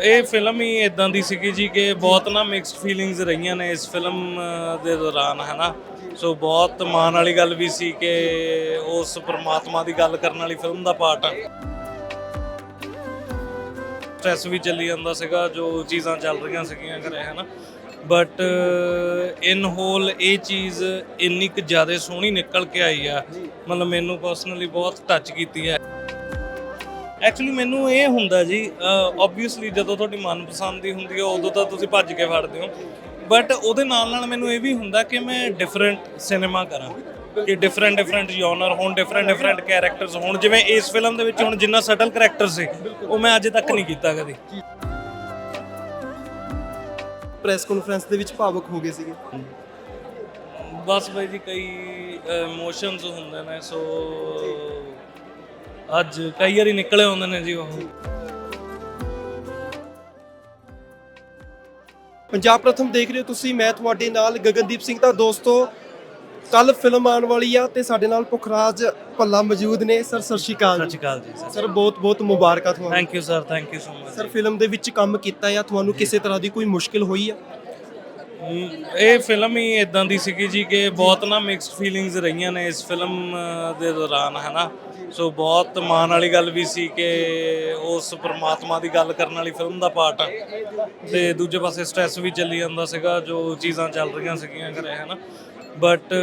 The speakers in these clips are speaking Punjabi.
ਇਹ ਫਿਲਮ ਹੀ ਇਦਾਂ ਦੀ ਸੀਗੀ ਜੀ ਕਿ ਬਹੁਤ ਨਾ ਮਿਕਸਡ ਫੀਲਿੰਗਸ ਰਹੀਆਂ ਨੇ ਇਸ ਫਿਲਮ ਦੇ ਦੌਰਾਨ, ਹਨਾ? ਸੋ ਬਹੁਤ ਮਾਣ ਵਾਲੀ ਗੱਲ ਵੀ ਸੀ ਕਿ ਉਸ ਪਰਮਾਤਮਾ ਦੀ ਗੱਲ ਕਰਨ ਵਾਲੀ ਫਿਲਮ ਦਾ ਪਾਰਟ ਆ। ਸਟ੍ਰੈਸ ਵੀ ਚੱਲੀ ਜਾਂਦਾ ਸੀਗਾ, ਜੋ ਚੀਜ਼ਾਂ ਚੱਲ ਰਹੀਆਂ ਸੀਗੀਆਂ ਘਰੇ, ਹਨਾ? ਬਟ ਇਨ ਹੋਲ ਇਹ ਚੀਜ਼ ਇੰਨੀ ਕੁ ਜ਼ਿਆਦਾ ਸੋਹਣੀ ਨਿਕਲ ਕੇ ਆਈ ਆ। ਮਤਲਬ ਮੈਨੂੰ ਪਰਸਨਲੀ ਬਹੁਤ ਟੱਚ ਕੀਤੀ ਹੈ ਐਕਚੁਅਲੀ ਮੈਨੂੰ ਇਹ ਹੁੰਦਾ ਜੀ ਆਬਵੀਅਸਲੀ ਜਦੋਂ ਤੁਹਾਡੀ ਮਨਪਸੰਦ ਦੀ ਹੁੰਦੀ ਹੈ ਉਦੋਂ ਤਾਂ ਤੁਸੀਂ ਭੱਜ ਕੇ ਫੜਦੇ ਹੋ। ਬਟ ਉਹਦੇ ਨਾਲ ਨਾਲ ਮੈਨੂੰ ਇਹ ਵੀ ਹੁੰਦਾ ਕਿ ਮੈਂ ਡਿਫਰੈਂਟ ਸਿਨੇਮਾ ਕਰਾਂ। ਕਿ ਡਿਫਰੈਂਟ ਡਿਫਰੈਂਟ ਜਨਰ ਹੋਣ ਡਿਫਰੈਂਟ ਡਿਫਰੈਂਟ ਕੈਰੈਕਟਰਸ ਹੋਣ। ਜਿਵੇਂ ਇਸ ਫਿਲਮ ਦੇ ਵਿੱਚ ਹੁਣ ਜਿੰਨਾ ਸਟਲ ਕੈਰੈਕਟਰ ਸੀ ਉਹ ਮੈਂ ਅਜੇ ਤੱਕ ਨਹੀਂ ਕੀਤਾ ਕਦੀ। ਪ੍ਰੈਸ ਕਾਨਫਰੰਸ ਦੇ ਵਿੱਚ ਭਾਵੁਕ ਹੋ ਗਏ ਸੀਗੇ। ਬਸ ਬਾਈ ਜੀ ਕਈ ਇਮੋਸ਼ਨਸ ਹੁੰਦੇ ਨੇ ਸੋ ਅੱਜ ਕਈ ਵਾਰੀ ਨਿਕਲੇ ਹੁੰਦੇ ਨੇ ਜੀ ਉਹ। ਪੰਜਾਬ ਪ੍ਰਥਮ ਦੇਖ ਰਹੇ ਹੋ ਤੁਸੀਂ ਮੈਂ ਤੁਹਾਡੇ ਨਾਲ ਗਗਨਦੀਪ ਸਿੰਘ ਤਾਂ ਦੋਸਤੋ ਕੱਲ ਫਿਲਮ ਆਉਣ ਵਾਲੀ ਆ ਤੇ ਸਾਡੇ ਨਾਲ ਪੁਖਰਾਜ ਭੱਲਾ ਮੌਜੂਦ ਨੇ। ਸਰ ਸਤਿ ਸ਼੍ਰੀ ਅਕਾਲ ਸਤਿ ਸ਼੍ਰੀ ਅਕਾਲ ਜੀ ਸਰ ਬਹੁਤ ਬਹੁਤ ਮੁਬਾਰਕਾਂ ਤੁਹਾਨੂੰ। Thank you sir thank you so much sir film ਦੇ ਵਿੱਚ ਕੰਮ ਕੀਤਾ ਆ ਤੁਹਾਨੂੰ ਕਿਸੇ ਤਰ੍ਹਾਂ ਦੀ ਕੋਈ ਮੁਸ਼ਕਿਲ ਹੋਈ ਆ? ਇਹ ਫਿਲਮ ਹੀ ਇਦਾਂ ਦੀ ਸੀਗੀ ਜੀ ਕਿ ਬਹੁਤ ਨਾ ਮਿਕਸਡ ਫੀਲਿੰਗਸ ਰਹੀਆਂ ਨੇ ਇਸ ਫਿਲਮ ਦੇ ਦੌਰਾਨ, ਹਨਾ? ਸੋ ਬਹੁਤ ਮਾਣ ਵਾਲੀ ਗੱਲ ਵੀ ਸੀ ਕਿ ਉਸ ਪ੍ਰਮਾਤਮਾ ਦੀ ਗੱਲ ਕਰਨ ਵਾਲੀ ਫਿਲਮ ਦਾ ਪਾਰਟ ਆ। ਤੇ ਦੂਜੇ ਪਾਸੇ ਸਟ੍ਰੈਸ ਵੀ ਚੱਲੀ ਜਾਂਦਾ ਸੀਗਾ, ਜੋ ਚੀਜ਼ਾਂ ਚੱਲ ਰਹੀਆਂ ਸੀਗੀਆਂ ਘਰੇ, ਹਨਾ? ਬਟ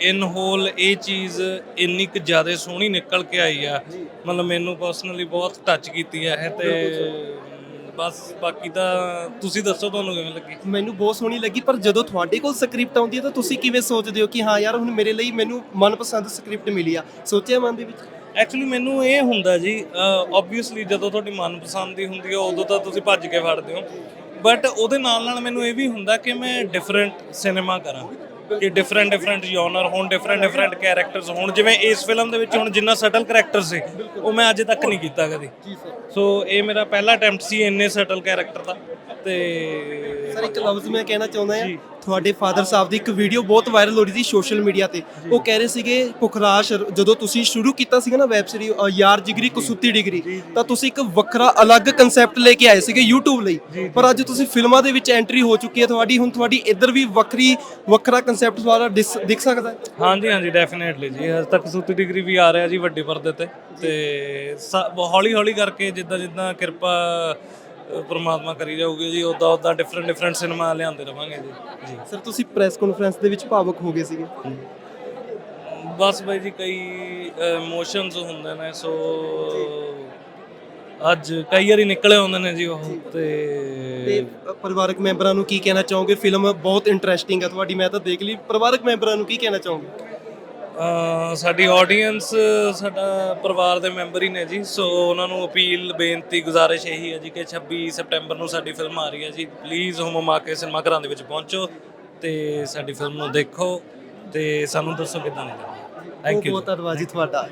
ਇਨ ਹੋਲ ਇਹ ਚੀਜ਼ ਇੰਨੀ ਕੁ ਜ਼ਿਆਦਾ ਸੋਹਣੀ ਨਿਕਲ ਕੇ ਆਈ ਆ। ਮਤਲਬ ਮੈਨੂੰ ਪਰਸਨਲੀ ਬਹੁਤ ਟੱਚ ਕੀਤੀ ਹੈ ਇਹ ਤੇ ਬਸ ਬਾਕੀ ਤਾਂ ਤੁਸੀਂ ਦੱਸੋ ਤੁਹਾਨੂੰ ਕਿਵੇਂ ਲੱਗੀ? ਮੈਨੂੰ ਬਹੁਤ ਸੋਹਣੀ ਲੱਗੀ ਪਰ ਜਦੋਂ ਤੁਹਾਡੇ ਕੋਲ ਸਕ੍ਰਿਪਟ ਆਉਂਦੀ ਹੈ ਤਾਂ ਤੁਸੀਂ ਕਿਵੇਂ ਸੋਚਦੇ ਹੋ ਕਿ ਹਾਂ ਯਾਰ ਹੁਣ ਮੇਰੇ ਲਈ ਮੈਨੂੰ ਮਨਪਸੰਦ ਸਕ੍ਰਿਪਟ ਮਿਲੀ ਆ? ਸੋਚਿਆ ਮਨ ਦੇ ਵਿੱਚ? ਐਕਚੁਅਲੀ ਮੈਨੂੰ ਇਹ ਹੁੰਦਾ ਜੀ ਆਬਵੀਅਸਲੀ ਜਦੋਂ ਤੁਹਾਡੀ ਮਨਪਸੰਦ ਦੀ ਹੁੰਦੀ ਹੈ ਉਦੋਂ ਤਾਂ ਤੁਸੀਂ ਭੱਜ ਕੇ ਫੜਦੇ ਹੋ। ਬਟ ਉਹਦੇ ਨਾਲ ਨਾਲ ਮੈਨੂੰ ਇਹ ਵੀ ਹੁੰਦਾ ਕਿ ਮੈਂ ਡਿਫਰੈਂਟ ਸਿਨੇਮਾ ਕਰਾਂ। ਕਿ ਡਿਫਰੈਂਟ ਡਿਫਰੈਂਟ ਜਨਰ ਹੋਣ ਡਿਫਰੈਂਟ ਡਿਫਰੈਂਟ ਕੈਰੈਕਟਰਸ ਹੋਣ। ਜਿਵੇਂ ਇਸ ਫਿਲਮ ਦੇ ਵਿੱਚ ਹੁਣ ਜਿੰਨਾ ਸਟਲ ਕੈਰੈਕਟਰ ਸੀ ਉਹ ਮੈਂ ਅਜੇ ਤੱਕ ਨਹੀਂ ਕੀਤਾ ਕਦੀ। ਸੋ ਇਹ ਮੇਰਾ ਪਹਿਲਾ ਅਟੈਂਪਟ ਸੀ ਇੰਨੇ ਸਟਲ ਕੈਰੈਕਟਰ ਦਾ। ਤੇ ਸਰ ਇੱਕ ਲਫ਼ਜ਼ ਮੈਂ ਕਹਿਣਾ ਚਾਹੁੰਦਾ ਹਾਂ। ਤੁਹਾਡੇ ਫਾਦਰ ਸਾਹਿਬ ਦੀ ਇੱਕ ਵੀਡੀਓ ਬਹੁਤ ਵਾਇਰਲ ਹੋ ਰਹੀ ਸੀ ਸੋਸ਼ਲ ਮੀਡੀਆ ਤੇ। ਉਹ ਕਹਿ ਰਹੇ ਸੀਗੇ ਪੁਖਰਾਜ ਜਦੋਂ ਤੁਸੀਂ ਸ਼ੁਰੂ ਕੀਤਾ ਸੀਗਾ ਨਾ ਵੈਬ ਸੀਰੀ ਯਾਰ ਜਿਗਰੀ ਕਸੂਤੀ ਡਿਗਰੀ ਤਾਂ ਤੁਸੀਂ ਇੱਕ ਵੱਖਰਾ ਅਲੱਗ ਕਨਸੈਪਟ ਲੈ ਕੇ ਆਏ ਸੀਗੇ YouTube ਲਈ। ਪਰ ਅੱਜ ਤੁਸੀਂ ਫਿਲਮਾਂ ਦੇ ਵਿੱਚ ਐਂਟਰੀ ਹੋ ਚੁੱਕੀ ਹੈ ਤੁਹਾਡੀ ਹੁਣ ਤੁਹਾਡੀ ਇੱਧਰ ਵੀ ਵੱਖਰੀ ਵੱਖਰਾ ਕਨਸੈਪਟ ਦੁਆਰਾ ਦਿਸ- ਦਿਖ ਸਕਦਾ ਹੈ? ਹਾਂਜੀ ਹਾਂਜੀ ਡੈਫੀਨੇਟਲੀ ਜੀ। ਹਜੇ ਤੱਕ ਸੂਤੀ ਡਿਗਰੀ ਵੀ ਆ ਰਿਹਾ ਜੀ ਵੱਡੇ ਪਰਦੇ ਤੇ। ਤੇ ਹੌਲੀ ਹੌਲੀ ਕਰਕੇ ਜਿੱਦਾਂ ਜਿੱਦਾਂ ਕਿਰਪਾ ਪ੍ਰਮਾਤਮਾ ਕਰੀ ਜਾਊਗੀ ਜੀ ਉਦਾਂ ਉਦਾਂ ਡਿਫਰੈਂਟ ਡਿਫਰੈਂਟ ਸਿਨੇਮਾ ਲਿਆਉਂਦੇ ਰਵਾਂਗੇ ਜੀ। ਜੀ। ਸਰ ਤੁਸੀਂ ਪ੍ਰੈਸ ਕਾਨਫਰੰਸ ਦੇ ਵਿੱਚ ਭਾਵੁਕ ਹੋ ਗਏ ਸੀਗੇ? ਬਸ ਬਾਈ ਜੀ ਕਈ ਇਮੋਸ਼ਨਸ ਹੁੰਦੇ ਨੇ ਸੋ ਅੱਜ ਕਈ ਵਾਰੀ ਨਿਕਲੇ ਹੁੰਦੇ ਨੇ ਜੀ ਉਹ ਤੇ ਤੇ ਪਰਿਵਾਰਕ ਮੈਂਬਰਾਂ ਨੂੰ ਕੀ ਕਹਿਣਾ ਚਾਹੋਗੇ? ਫਿਲਮ ਬਹੁਤ ਇੰਟਰਸਟਿੰਗ ਹੈ ਤੁਹਾਡੀ ਮੈਂ ਤਾਂ ਦੇਖ ਲਈ। ਪਰਿਵਾਰਕ ਮੈਂਬਰਾਂ ਨੂੰ ਕੀ ਕਹਿਣਾ ਚਾਹੋਗੇ? ਸਾਡੀ ਆਡੀਅנס ਸਾਡਾ ਪਰਿਵਾਰ ਦੇ ਮੈਂਬਰ ਹੀ ਨੇ ਜੀ। ਸੋ ਉਹਨਾਂ ਨੂੰ ਅਪੀਲ ਬੇਨਤੀ ਗੁਜ਼ਾਰਿਸ਼ ਇਹੀ ਹੈ ਜੀ ਕਿ 26 ਸਪਟੈਂਬਰ ਨੂੰ ਸਾਡੀ ਫਿਲਮ ਆ ਰਹੀ ਹੈ ਜੀ। ਪਲੀਜ਼ ਹੁਮਮ ਕੇ ਸਿਨੇਮਾ ਘਰਾਂ ਦੇ ਵਿੱਚ ਪਹੁੰਚੋ ਤੇ ਸਾਡੀ ਫਿਲਮ ਨੂੰ ਦੇਖੋ ਤੇ ਸਾਨੂੰ ਦੱਸੋ ਕਿਦਾਂ ਲੱਗੀ। ਥੈਂਕ ਬਹੁਤ ਯੂ ਬਹੁਤ ਧੰਨਵਾਦ ਜੀ ਤੁਹਾਡਾ।